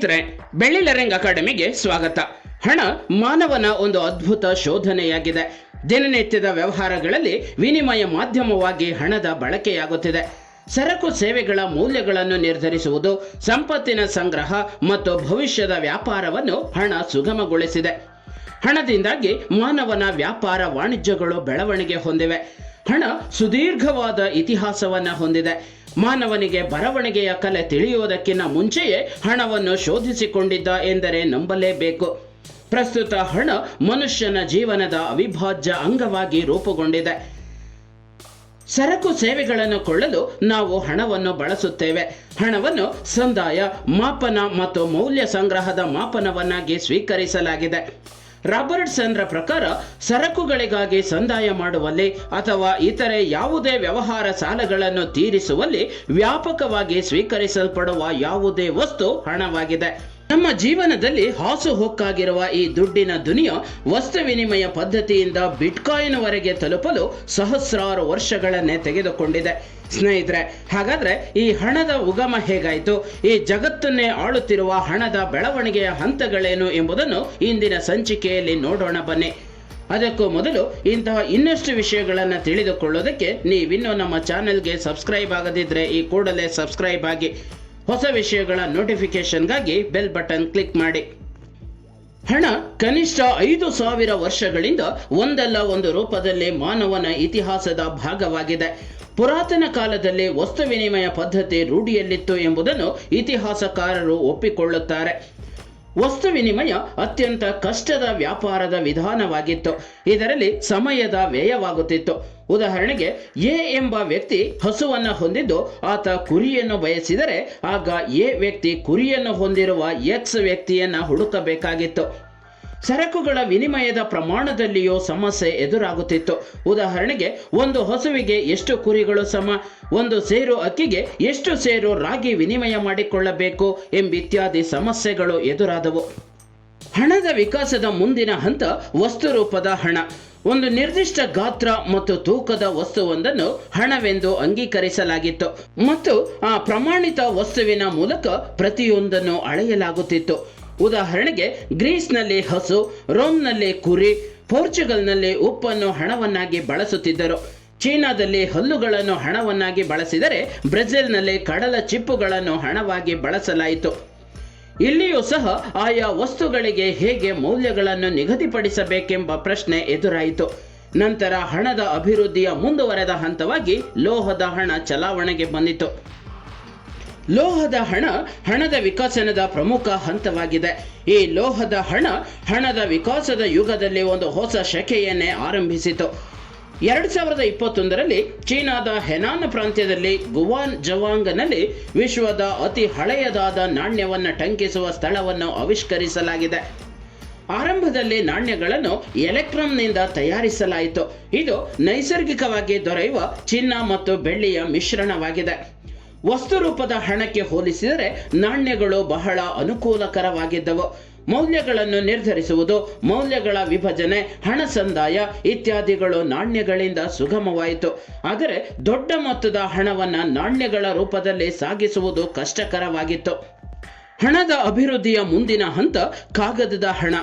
ಸ್ನೇಹಿತರೆ ಬೆಳ್ಳಿಲರಂಗ್ ಅಕಾಡೆಮಿಗೆ ಸ್ವಾಗತ. ಹಣ, ಮಾನವನ ಒಂದು ಅದ್ಭುತ ಶೋಧನೆಯಾಗಿದೆ. ದಿನನಿತ್ಯದ ವ್ಯವಹಾರಗಳಲ್ಲಿ ವಿನಿಮಯ ಮಾಧ್ಯಮವಾಗಿ ಹಣದ ಬಳಕೆಯಾಗುತ್ತಿದೆ. ಸರಕು ಸೇವೆಗಳ ಮೌಲ್ಯಗಳನ್ನು ನಿರ್ಧರಿಸುವುದು, ಸಂಪತ್ತಿನ ಸಂಗ್ರಹ ಮತ್ತು ಭವಿಷ್ಯದ ವ್ಯಾಪಾರವನ್ನು ಹಣ ಸುಗಮಗೊಳಿಸಿದೆ. ಹಣದಿಂದಾಗಿ ಮಾನವನ ವ್ಯಾಪಾರ ವಾಣಿಜ್ಯಗಳು ಬೆಳವಣಿಗೆ ಹೊಂದಿವೆ. ಹಣ ಸುದೀರ್ಘವಾದ ಇತಿಹಾಸವನ್ನು ಹೊಂದಿದೆ. ಮಾನವನಿಗೆ ಬರವಣಿಗೆಯ ಕಲೆ ತಿಳಿಯುವುದಕ್ಕಿಂತ ಮುಂಚೆಯೇ ಹಣವನ್ನು ಶೋಧಿಸಿಕೊಂಡಿದ್ದ ಎಂದರೆ ನಂಬಲೇಬೇಕು. ಪ್ರಸ್ತುತ ಹಣ ಮನುಷ್ಯನ ಜೀವನದ ಅವಿಭಾಜ್ಯ ಅಂಗವಾಗಿ ರೂಪುಗೊಂಡಿದೆ. ಸರಕು ಸೇವೆಗಳನ್ನು ಕೊಳ್ಳಲು ನಾವು ಹಣವನ್ನು ಬಳಸುತ್ತೇವೆ. ಹಣವನ್ನು ಸಂದಾಯ, ಮಾಪನ ಮತ್ತು ಮೌಲ್ಯ ಸಂಗ್ರಹದ ಮಾಪನವನ್ನಾಗಿ ಸ್ವೀಕರಿಸಲಾಗಿದೆ. ರಾಬರ್ಟ್ಸನ್ರ ಪ್ರಕಾರ ಸರಕುಗಳಿಗಾಗಿ ಸಂದಾಯ ಮಾಡುವಲ್ಲಿ ಅಥವಾ ಇತರೆ ಯಾವುದೇ ವ್ಯವಹಾರ ಸಾಲಗಳನ್ನು ತೀರಿಸುವಲ್ಲಿ ವ್ಯಾಪಕವಾಗಿ ಸ್ವೀಕರಿಸಲ್ಪಡುವ ಯಾವುದೇ ವಸ್ತು ಹಣವಾಗಿದೆ. ನಮ್ಮ ಜೀವನದಲ್ಲಿ ಹಾಸುಹೊಕ್ಕಾಗಿರುವ ಈ ದುಡ್ಡಿನ ದುನಿಯ ವಸ್ತು ವಿನಿಮಯ ಪದ್ಧತಿಯಿಂದ ಬಿಟ್ಕಾಯಿನ್ ವರೆಗೆ ತಲುಪಲು ಸಹಸ್ರಾರು ವರ್ಷಗಳನ್ನೇ ತೆಗೆದುಕೊಂಡಿದೆ. ಸ್ನೇಹಿತರೆ, ಹಾಗಾದ್ರೆ ಈ ಹಣದ ಉಗಮ ಹೇಗಾಯಿತು? ಈ ಜಗತ್ತನ್ನೇ ಆಳುತ್ತಿರುವ ಹಣದ ಬೆಳವಣಿಗೆಯ ಹಂತಗಳೇನು ಎಂಬುದನ್ನು ಇಂದಿನ ಸಂಚಿಕೆಯಲ್ಲಿ ನೋಡೋಣ ಬನ್ನಿ. ಅದಕ್ಕೂ ಮೊದಲು ಇಂತಹ ಇನ್ನಷ್ಟು ವಿಷಯಗಳನ್ನು ತಿಳಿದುಕೊಳ್ಳೋದಕ್ಕೆ ನೀವಿನ್ನೂ ನಮ್ಮ ಚಾನೆಲ್ಗೆ ಸಬ್ಸ್ಕ್ರೈಬ್ ಆಗದಿದ್ದರೆ ಈ ಕೂಡಲೇ ಸಬ್ಸ್ಕ್ರೈಬ್ ಆಗಿ. ಹೊಸ ವಿಷಯಗಳ ನೋಟಿಫಿಕೇಶನ್ಗಾಗಿ ಬೆಲ್ ಬಟನ್ ಕ್ಲಿಕ್ ಮಾಡಿ. ಹಣ ಕನಿಷ್ಠ ಐದು ಸಾವಿರ ವರ್ಷಗಳಿಂದ ಒಂದಲ್ಲ ಒಂದು ರೂಪದಲ್ಲಿ ಮಾನವನ ಇತಿಹಾಸದ ಭಾಗವಾಗಿದೆ. ಪುರಾತನ ಕಾಲದಲ್ಲಿ ವಸ್ತು ವಿನಿಮಯ ಪದ್ಧತಿ ರೂಢಿಯಲ್ಲಿತ್ತು ಎಂಬುದನ್ನು ಇತಿಹಾಸಕಾರರು ಒಪ್ಪಿಕೊಳ್ಳುತ್ತಾರೆ. ವಸ್ತು ವಿನಿಮಯ ಅತ್ಯಂತ ಕಷ್ಟದ ವ್ಯಾಪಾರದ ವಿಧಾನವಾಗಿತ್ತು. ಇದರಲ್ಲಿ ಸಮಯದ ವ್ಯಯವಾಗುತ್ತಿತ್ತು. ಉದಾಹರಣೆಗೆ, ಎ ಎಂಬ ವ್ಯಕ್ತಿ ಹಸುವನ್ನು ಹೊಂದಿದ್ದು ಆತ ಕುರಿಯನ್ನು ಬಯಸಿದರೆ ಆಗ ಎ ವ್ಯಕ್ತಿ ಕುರಿಯನ್ನು ಹೊಂದಿರುವ ಎಕ್ಸ್ ವ್ಯಕ್ತಿಯನ್ನ ಹುಡುಕಬೇಕಾಗಿತ್ತು. ಸರಕುಗಳ ವಿನಿಮಯದ ಪ್ರಮಾಣದಲ್ಲಿಯೂ ಸಮಸ್ಯೆ ಎದುರಾಗುತ್ತಿತ್ತು. ಉದಾಹರಣೆಗೆ, ಒಂದು ಹಸುವಿಗೆ ಎಷ್ಟು ಕುರಿಗಳು ಸಮ, ಒಂದು ಸೇರು ಅಕ್ಕಿಗೆ ಎಷ್ಟು ಸೇರು ರಾಗಿ ವಿನಿಮಯ ಮಾಡಿಕೊಳ್ಳಬೇಕು ಎಂಬಿತ್ಯಾದಿ ಸಮಸ್ಯೆಗಳು ಎದುರಾದವು. ಹಣದ ವಿಕಾಸದ ಮುಂದಿನ ಹಂತ ವಸ್ತು ರೂಪದ ಹಣ. ಒಂದು ನಿರ್ದಿಷ್ಟ ಗಾತ್ರ ಮತ್ತು ತೂಕದ ವಸ್ತುವೊಂದನ್ನು ಹಣವೆಂದು ಅಂಗೀಕರಿಸಲಾಗಿತ್ತು ಮತ್ತು ಆ ಪ್ರಮಾಣಿತ ವಸ್ತುವಿನ ಮೂಲಕ ಪ್ರತಿಯೊಂದನ್ನು ಅಳೆಯಲಾಗುತ್ತಿತ್ತು. ಉದಾಹರಣೆಗೆ ಗ್ರೀಸ್ನಲ್ಲಿ ಹಸು, ರೋಮ್ನಲ್ಲಿ ಕುರಿ, ಪೋರ್ಚುಗಲ್ನಲ್ಲಿ ಉಪ್ಪನ್ನು ಹಣವನ್ನಾಗಿ ಬಳಸುತ್ತಿದ್ದರು. ಚೀನಾದಲ್ಲಿ ಹಲ್ಲುಗಳನ್ನು ಹಣವನ್ನಾಗಿ ಬಳಸಿದರೆ ಬ್ರೆಜಿಲ್ನಲ್ಲಿ ಕಡಲ ಚಿಪ್ಪುಗಳನ್ನು ಹಣವಾಗಿ ಬಳಸಲಾಯಿತು. ಇಲ್ಲಿಯೂ ಸಹ ಆಯಾ ವಸ್ತುಗಳಿಗೆ ಹೇಗೆ ಮೌಲ್ಯಗಳನ್ನು ನಿಗದಿಪಡಿಸಬೇಕೆಂಬ ಪ್ರಶ್ನೆ ಎದುರಾಯಿತು. ನಂತರ ಹಣದ ಅಭಿವೃದ್ಧಿಯ ಮುಂದುವರೆದ ಹಂತವಾಗಿ ಲೋಹದ ಹಣ ಚಲಾವಣೆಗೆ ಬಂದಿತು. ಲೋಹದ ಹಣ ಹಣದ ವಿಕಸನದ ಪ್ರಮುಖ ಹಂತವಾಗಿದೆ. ಈ ಲೋಹದ ಹಣ ಹಣದ ವಿಕಾಸದ ಯುಗದಲ್ಲಿ ಒಂದು ಹೊಸ ಶಕೆಯನ್ನೇ ಆರಂಭಿಸಿತು. ಎರಡು ಸಾವಿರದ ಇಪ್ಪತ್ತೊಂದರಲ್ಲಿ ಚೀನಾದ ಹೆನಾನ್ ಪ್ರಾಂತ್ಯದಲ್ಲಿ ಗುವಾನ್ ಜವಾಂಗ್ನಲ್ಲಿ ವಿಶ್ವದ ಅತಿ ಹಳೆಯದಾದ ನಾಣ್ಯವನ್ನು ಟಂಕಿಸುವ ಸ್ಥಳವನ್ನು ಆವಿಷ್ಕರಿಸಲಾಗಿದೆ. ಆರಂಭದಲ್ಲಿ ನಾಣ್ಯಗಳನ್ನು ಎಲೆಕ್ಟ್ರಾನ್ನಿಂದ ತಯಾರಿಸಲಾಯಿತು. ಇದು ನೈಸರ್ಗಿಕವಾಗಿ ದೊರೆಯುವ ಚಿನ್ನ ಮತ್ತು ಬೆಳ್ಳಿಯ ಮಿಶ್ರಣವಾಗಿದೆ. ವಸ್ತು ರೂಪದ ಹಣಕ್ಕೆ ಹೋಲಿಸಿದರೆ ನಾಣ್ಯಗಳು ಬಹಳ ಅನುಕೂಲಕರವಾಗಿದ್ದವು. ಮೌಲ್ಯಗಳನ್ನು ನಿರ್ಧರಿಸುವುದು, ಮೌಲ್ಯಗಳ ವಿಭಜನೆ, ಹಣ ಸಂದಾಯ ಇತ್ಯಾದಿಗಳು ನಾಣ್ಯಗಳಿಂದ ಸುಗಮವಾಯಿತು. ಆದರೆ ದೊಡ್ಡ ಮೊತ್ತದ ಹಣವನ್ನು ನಾಣ್ಯಗಳ ರೂಪದಲ್ಲಿ ಸಾಗಿಸುವುದು ಕಷ್ಟಕರವಾಗಿತ್ತು. ಹಣದ ಅಭಿವೃದ್ಧಿಯ ಮುಂದಿನ ಹಂತ ಕಾಗದದ ಹಣ.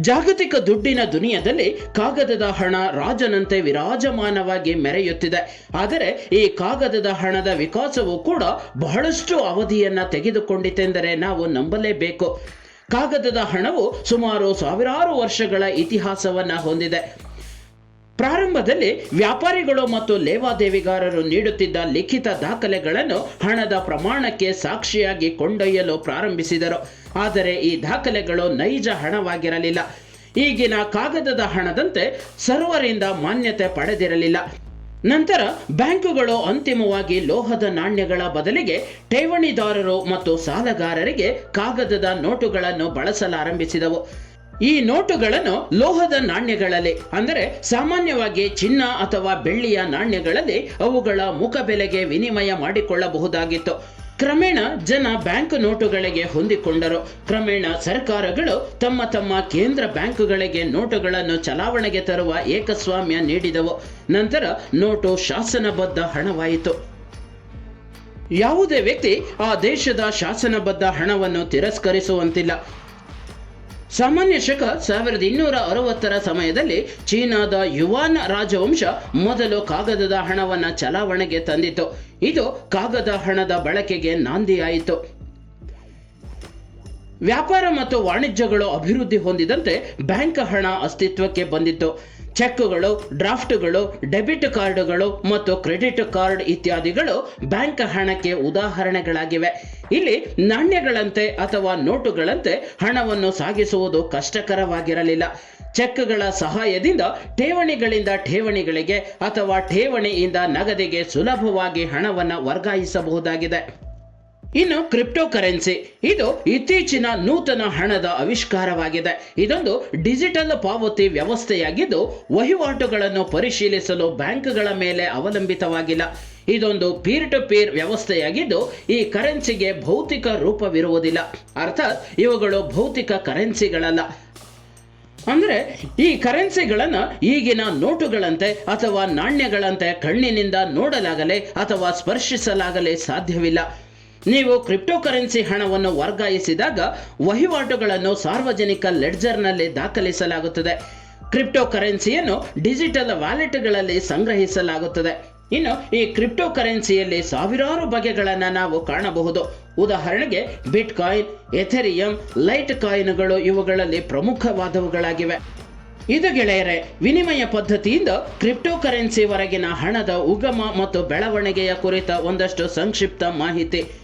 ಜಾಗತಿಕ ದುಡ್ಡಿನ ದುನಿಯದಲ್ಲಿ ಕಾಗದದ ಹಣ ರಾಜನಂತೆ ವಿರಾಜಮಾನವಾಗಿ ಮೆರೆಯುತ್ತಿದೆ. ಆದರೆ ಈ ಕಾಗದದ ಹಣದ ವಿಕಾಸವು ಕೂಡ ಬಹಳಷ್ಟು ಅವಧಿಯನ್ನ ತೆಗೆದುಕೊಂಡಿತೆಂದರೆ ನಾವು ನಂಬಲೇಬೇಕು. ಕಾಗದದ ಹಣವು ಸುಮಾರು ಸಾವಿರಾರು ವರ್ಷಗಳ ಇತಿಹಾಸವನ್ನ ಹೊಂದಿದೆ. ಪ್ರಾರಂಭದಲ್ಲಿ ವ್ಯಾಪಾರಿಗಳು ಮತ್ತು ಲೇವಾದೇವಿಗಾರರು ನೀಡುತ್ತಿದ್ದ ಲಿಖಿತ ದಾಖಲೆಗಳನ್ನು ಹಣದ ಪ್ರಮಾಣಕ್ಕೆ ಸಾಕ್ಷಿಯಾಗಿ ಕೊಂಡೊಯ್ಯಲು ಪ್ರಾರಂಭಿಸಿದರು. ಆದರೆ ಈ ದಾಖಲೆಗಳು ನೈಜ ಹಣವಾಗಿರಲಿಲ್ಲ. ಈಗಿನ ಕಾಗದದ ಹಣದಂತೆ ಸರ್ವರಿಂದ ಮಾನ್ಯತೆ ಪಡೆದಿರಲಿಲ್ಲ. ನಂತರ ಬ್ಯಾಂಕುಗಳು ಅಂತಿಮವಾಗಿ ಲೋಹದ ನಾಣ್ಯಗಳ ಬದಲಿಗೆ ಠೇವಣಿದಾರರು ಮತ್ತು ಸಾಲಗಾರರಿಗೆ ಕಾಗದದ ನೋಟುಗಳನ್ನು ಬಳಸಲಾರಂಭಿಸಿದವು. ಈ ನೋಟುಗಳನ್ನು ಲೋಹದ ನಾಣ್ಯಗಳಲ್ಲಿ, ಅಂದರೆ ಸಾಮಾನ್ಯವಾಗಿ ಚಿನ್ನ ಅಥವಾ ಬೆಳ್ಳಿಯ ನಾಣ್ಯಗಳಲ್ಲಿ ಅವುಗಳ ಮುಖಬೆಲೆಗೆ ವಿನಿಮಯ ಮಾಡಿಕೊಳ್ಳಬಹುದಾಗಿತ್ತು. ಕ್ರಮೇಣ ಜನ ಬ್ಯಾಂಕ್ ನೋಟುಗಳಿಗೆ ಹೊಂದಿಕೊಂಡರು. ಕ್ರಮೇಣ ಸರ್ಕಾರಗಳು ತಮ್ಮ ತಮ್ಮ ಕೇಂದ್ರ ಬ್ಯಾಂಕುಗಳಿಗೆ ನೋಟುಗಳನ್ನು ಚಲಾವಣೆಗೆ ತರುವ ಏಕಸ್ವಾಮ್ಯ ನೀಡಿದವು. ನಂತರ ನೋಟು ಶಾಸನಬದ್ಧ ಹಣವಾಯಿತು. ಯಾವುದೇ ವ್ಯಕ್ತಿ ಆ ದೇಶದ ಶಾಸನಬದ್ಧ ಹಣವನ್ನು ತಿರಸ್ಕರಿಸುವಂತಿಲ್ಲ. ಸಾಮಾನ್ಯ ಶಕ ಸಾವಿರದ ಇನ್ನೂರ ಅರವತ್ತರ ಸಮಯದಲ್ಲಿ ಚೀನಾದ ಯುವಾನ್ ರಾಜವಂಶ ಮೊದಲು ಕಾಗದದ ಹಣವನ್ನು ಚಲಾವಣೆಗೆ ತಂದಿತು ಇದು ಕಾಗದ ಹಣದ ಬಳಕೆಗೆ ನಾಂದಿಯಾಯಿತು ವ್ಯಾಪಾರ ಮತ್ತು ವಾಣಿಜ್ಯಗಳು ಅಭಿವೃದ್ಧಿ ಹೊಂದಿದಂತೆ ಬ್ಯಾಂಕ್ ಹಣ ಅಸ್ತಿತ್ವಕ್ಕೆ ಬಂದಿತ್ತು. ಚೆಕ್ಗಳು, ಡ್ರಾಫ್ಟ್ಗಳು, ಡೆಬಿಟ್ ಕಾರ್ಡುಗಳು ಮತ್ತು ಕ್ರೆಡಿಟ್ ಕಾರ್ಡ್ ಇತ್ಯಾದಿಗಳು ಬ್ಯಾಂಕ್ ಹಣಕ್ಕೆ ಉದಾಹರಣೆಗಳಾಗಿವೆ. ಇಲ್ಲಿ ನಾಣ್ಯಗಳಂತೆ ಅಥವಾ ನೋಟುಗಳಂತೆ ಹಣವನ್ನು ಸಾಗಿಸುವುದು ಕಷ್ಟಕರವಾಗಿರಲಿಲ್ಲ. ಚೆಕ್ಗಳ ಸಹಾಯದಿಂದ ಠೇವಣಿಗಳಿಂದ ಠೇವಣಿಗಳಿಗೆ ಅಥವಾ ಠೇವಣಿಯಿಂದ ನಗದಿಗೆ ಸುಲಭವಾಗಿ ಹಣವನ್ನು ವರ್ಗಾಯಿಸಬಹುದಾಗಿದೆ. ಇನ್ನು ಕ್ರಿಪ್ಟೋ ಕರೆನ್ಸಿ ಇದು ಇತ್ತೀಚಿನ ನೂತನ ಹಣದ ಆವಿಷ್ಕಾರವಾಗಿದೆ. ಇದೊಂದು ಡಿಜಿಟಲ್ ಪಾವತಿ ವ್ಯವಸ್ಥೆಯಾಗಿದ್ದು, ವಹಿವಾಟುಗಳನ್ನು ಪರಿಶೀಲಿಸಲು ಬ್ಯಾಂಕ್ಗಳ ಮೇಲೆ ಅವಲಂಬಿತವಾಗಿಲ್ಲ. ಇದೊಂದು ಪೀರ್ ಟು ಪೀರ್ ವ್ಯವಸ್ಥೆಯಾಗಿದ್ದು, ಈ ಕರೆನ್ಸಿಗೆ ಭೌತಿಕ ರೂಪವಿರುವುದಿಲ್ಲ. ಅರ್ಥಾತ್, ಇವುಗಳು ಭೌತಿಕ ಕರೆನ್ಸಿಗಳಲ್ಲ. ಅಂದರೆ, ಈ ಕರೆನ್ಸಿಗಳನ್ನು ಈಗಿನ ನೋಟುಗಳಂತೆ ಅಥವಾ ನಾಣ್ಯಗಳಂತೆ ಕಣ್ಣಿನಿಂದ ನೋಡಲಾಗಲೇ ಅಥವಾ ಸ್ಪರ್ಶಿಸಲಾಗಲೇ ಸಾಧ್ಯವಿಲ್ಲ. ನೀವು ಕ್ರಿಪ್ಟೋ ಕರೆನ್ಸಿ ಹಣವನ್ನು ವರ್ಗಾಯಿಸಿದಾಗ ವಹಿವಾಟುಗಳನ್ನು ಸಾರ್ವಜನಿಕ ಲೆಡ್ಜರ್ನಲ್ಲಿ ದಾಖಲಿಸಲಾಗುತ್ತದೆ. ಕ್ರಿಪ್ಟೋ ಕರೆನ್ಸಿಯನ್ನು ಡಿಜಿಟಲ್ ವ್ಯಾಲೆಟ್ಗಳಲ್ಲಿ ಸಂಗ್ರಹಿಸಲಾಗುತ್ತದೆ. ಇನ್ನು ಈ ಕ್ರಿಪ್ಟೋ ಕರೆನ್ಸಿಯಲ್ಲಿ ಸಾವಿರಾರು ಬಗೆಗಳನ್ನು ನಾವು ಕಾಣಬಹುದು. ಉದಾಹರಣೆಗೆ ಬಿಟ್ ಕಾಯಿನ್ ಎಥೆರಿಯಂ ಲೈಟ್ ಕಾಯಿನ್ಗಳು ಇವುಗಳಲ್ಲಿ ಪ್ರಮುಖವಾದವುಗಳಾಗಿವೆ. ಇದು ಗೆಳೆಯರೆ, ವಿನಿಮಯ ಪದ್ಧತಿಯಿಂದ ಕ್ರಿಪ್ಟೋ ಕರೆನ್ಸಿವರೆಗಿನ ಹಣದ ಉಗಮ ಮತ್ತು ಬೆಳವಣಿಗೆಯ ಕುರಿತ ಒಂದಷ್ಟು ಸಂಕ್ಷಿಪ್ತ ಮಾಹಿತಿ.